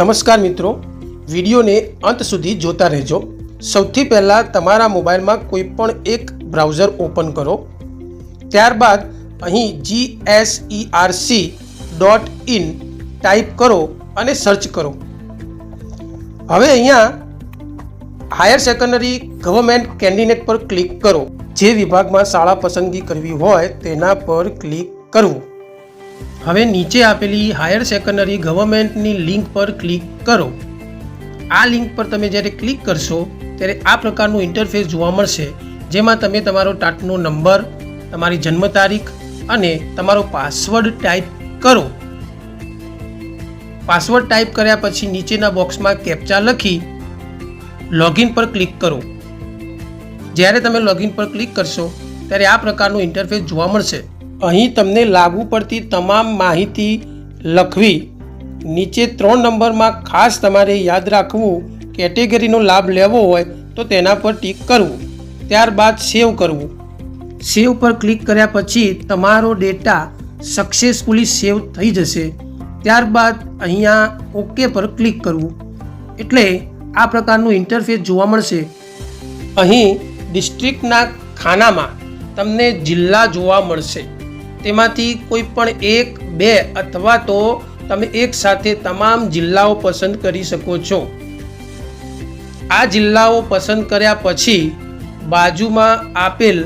નમસ્કાર મિત્રો, વિડીયોને અંત સુધી જોતા રહેજો. સૌથી પહેલાં તમારા મોબાઈલમાં કોઈ પણ એક બ્રાઉઝર ઓપન કરો. ત્યારબાદ અહીં G S E R C dot in type કરો અને સર્ચ કરો. હવે અહીંયા હાયર સેકન્ડરી ગવર્મેન્ટ કેન્ડિડેટ પર ક્લિક કરો. જે વિભાગમાં શાળા પસંદગી કરવી હોય તેના પર ક્લિક કરવું. હવે નીચે આપેલી હાયર સેકન્ડરી ગવર્મેન્ટની લિંક પર ક્લિક કરો. આ લિંક પર તમે જ્યારે ક્લિક કરશો, ત્યારે આ પ્રકારનું ઇન્ટરફેસ જોવા મળશે, જેમાં તમે તમારો ટાટનો નંબર તમારી જન્મ તારીખ અને તમારો પાસવર્ડ ટાઈપ કરો. પાસવર્ડ ટાઈપ કર્યા પછી નીચેના બોક્સમાં કેપ્ચા લખી લોગિન પર ક્લિક કરો. જ્યારે તમે લોગિન પર ક્લિક કરશો, ત્યારે આ પ્રકારનું ઇન્ટરફેસ જોવા મળશે. અહીં તમને લાગુ પડતી તમામ માહિતી લખવી નીચે ત્રણ નંબરમાં ખાસ તમારે યાદ રાખવું, કેટેગરીનો લાભ લેવો હોય તો તેના પર ટીક કરવું. ત્યારબાદ સેવ કરવું. સેવ પર ક્લિક કર્યા પછી તમારો ડેટા સક્સેસફુલી સેવ થઈ જશે. ત્યારબાદ અહીંયા ઓકે પર ક્લિક કરવું. એટલે આ પ્રકારનું ઇન્ટરફેસ જોવા મળશે. અહીં ડિસ્ટ્રિક્ટના ખાનામાં તમને જિલ્લા જોવા મળશે. તેમાંથી કોઈ પણ એક, બે અથવા તો તમે એક સાથે તમામ જિલ્લાઓ પસંદ કરી શકો છો. આ જિલ્લાઓ પસંદ કર્યા પછી બાજુમાં આપેલ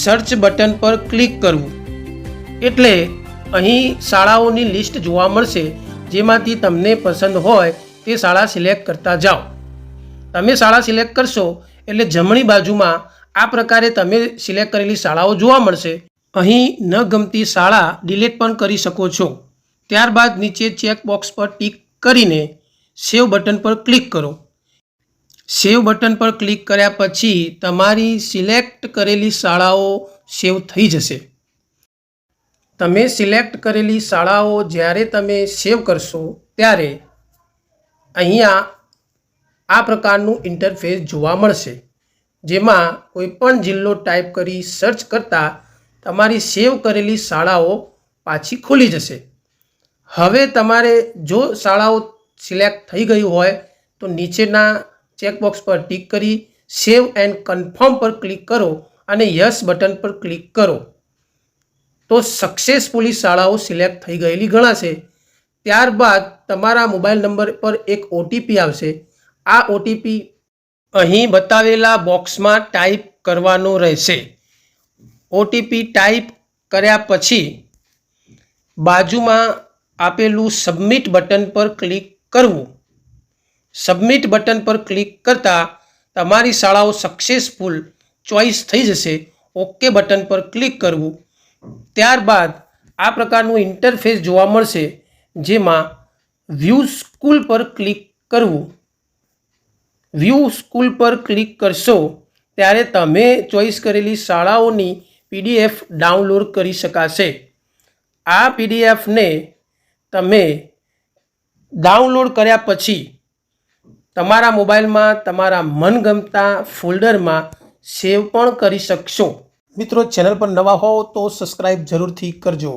સર્ચ બટન પર ક્લિક કરવું. એટલે અહીં શાળાઓની લિસ્ટ જોવા મળશે, જેમાંથી તમને પસંદ હોય તે શાળા સિલેક્ટ કરતા જાઓ. તમે શાળા સિલેક્ટ કરશો, એટલે જમણી બાજુમાં આ પ્રકારે તમે સિલેક્ટ કરેલી શાળાઓ જોવા મળશે. અહીં ન ગમતી શાળા ડિલીટ પણ કરી શકો છો. ત્યારબાદ નીચે ચેકબોક્સ પર ટીક કરીને સેવ બટન પર ક્લિક કરો. સેવ બટન પર ક્લિક કર્યા પછી તમારી સિલેક્ટ કરેલી શાળાઓ સેવ થઈ જશે. તમે સિલેક્ટ કરેલી શાળાઓ જ્યારે તમે સેવ કરશો ત્યારે અહીંયા આ પ્રકારનું ઇન્ટરફેસ જોવા મળશે. જેમાં કોઈપણ જિલ્લો ટાઈપ કરી સર્ચ કરતાં તમારી સેવ કરેલી શાળાઓ પાછી ખુલી જશે. હવે તમારે જો શાળાઓ સિલેક્ટ થઈ ગઈ હોય તો નીચેના ચેકબોક્સ પર ટીક કરી સેવ એન્ડ કન્ફર્મ પર ક્લિક કરો અને યસ બટન પર ક્લિક કરો. તો સક્સેસફુલી શાળાઓ સિલેક્ટ થઈ ગયેલી ગણાશે. ત્યારબાદ તમારા મોબાઈલ નંબર પર એક ઓટીપી આવશે. આ ઓટીપી અહીં બતાવેલા બોક્સમાં ટાઈપ કરવાનો રહેશે. ઓટીપી ટાઈપ કર્યા પછી બાજુમાં આપેલું સબમિટ બટન પર ક્લિક કરવું. સબમિટ બટન પર ક્લિક કરતાં તમારી શાળાઓ સક્સેસફુલ ચોઈસ થઈ જશે. ઓકે બટન પર ક્લિક કરવું. ત્યારબાદ આ પ્રકારનું ઇન્ટરફેસ જોવા મળશે, જેમાં વ્યૂ સ્કૂલ પર ક્લિક કરવું. વ્યૂ સ્કૂલ પર ક્લિક કરશો, ત્યારે તમે ચોઈસ કરેલી શાળાઓની પીડીએફ ડાઉનલોડ કરી શકાશે. આ પીડીએફને તમે ડાઉનલોડ કર્યા પછી તમારા મોબાઈલમાં તમારા મનગમતા ફોલ્ડરમાં સેવ પણ કરી શકશો. મિત્રો, ચેનલ પર નવા હો તો સબસ્ક્રાઈબ જરૂરથી કરજો.